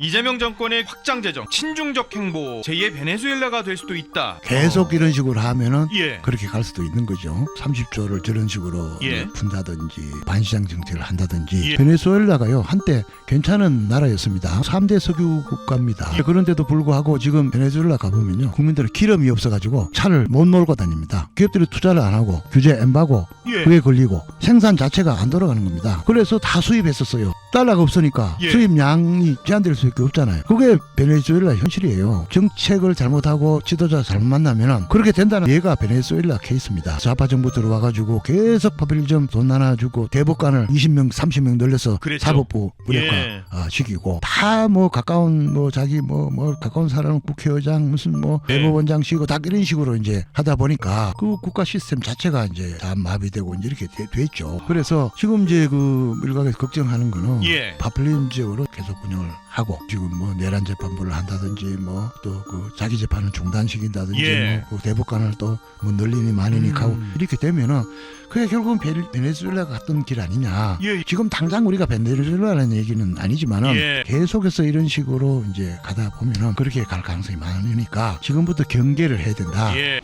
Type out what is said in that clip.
이재명 정권의 확장 재정, 친중적 행보, 제2의 베네수엘라가 될 수도 있다. 계속 이런 식으로 하면은 예. 그렇게 갈 수도 있는 거죠. 30조를 저런 식으로 예. 푼다든지 반시장 정책을 한다든지 예. 베네수엘라가요 한때 괜찮은 나라였습니다. 3대 석유 국가입니다. 예. 그런데도 불구하고 지금 베네수엘라 가보면요 국민들은 기름이 없어가지고 차를 못 몰고 다닙니다. 기업들이 투자를 안 하고 규제 엠바고 예. 그게 걸리고 생산 자체가 안 돌아가는 겁니다. 그래서 다 수입했었어요. 달러가 없으니까 예. 수입량이 제한될 수밖에 없잖아요. 그게 베네수엘라 현실이에요. 정책을 잘못하고 지도자 잘못 만나면은 그렇게 된다는 얘가 베네수엘라 케이스입니다. 좌파 정부 들어와가지고 계속 파퓰리즘 돈 나눠주고 대법관을 20명, 30명 늘려서 그랬죠. 사법부 무력화 예. 아, 시키고 다 뭐 가까운 뭐 자기 뭐뭐 가까운 사람은 국회의장 무슨 뭐 네. 대법원장 시고 다 이런 식으로 이제 하다 보니까 그 국가 시스템 자체가 이제 다 마비 되고 이제 이렇게 돼, 됐죠. 그래서 지금 이제 그 일각에서 걱정하는 거는 예. 파퓰리즘적으로 계속 운영을 하고 지금 뭐 내란 재판부를 한다든지 뭐 또 그 자기 재판을 중단시킨다든지 예. 뭐그 대법관을 또 뭐 늘리니 마니니 음. 하고 이렇게 되면은 그게 결국은 베- 베네수엘라 같은 길 아니냐. 예. 지금 당장 우리가 베네수엘라는 얘기는 아니지만은 예. 계속해서 이런 식으로 이제 가다 보면은 그렇게 갈 가능성이 많으니까 지금부터 경계를 해야 된다. 예.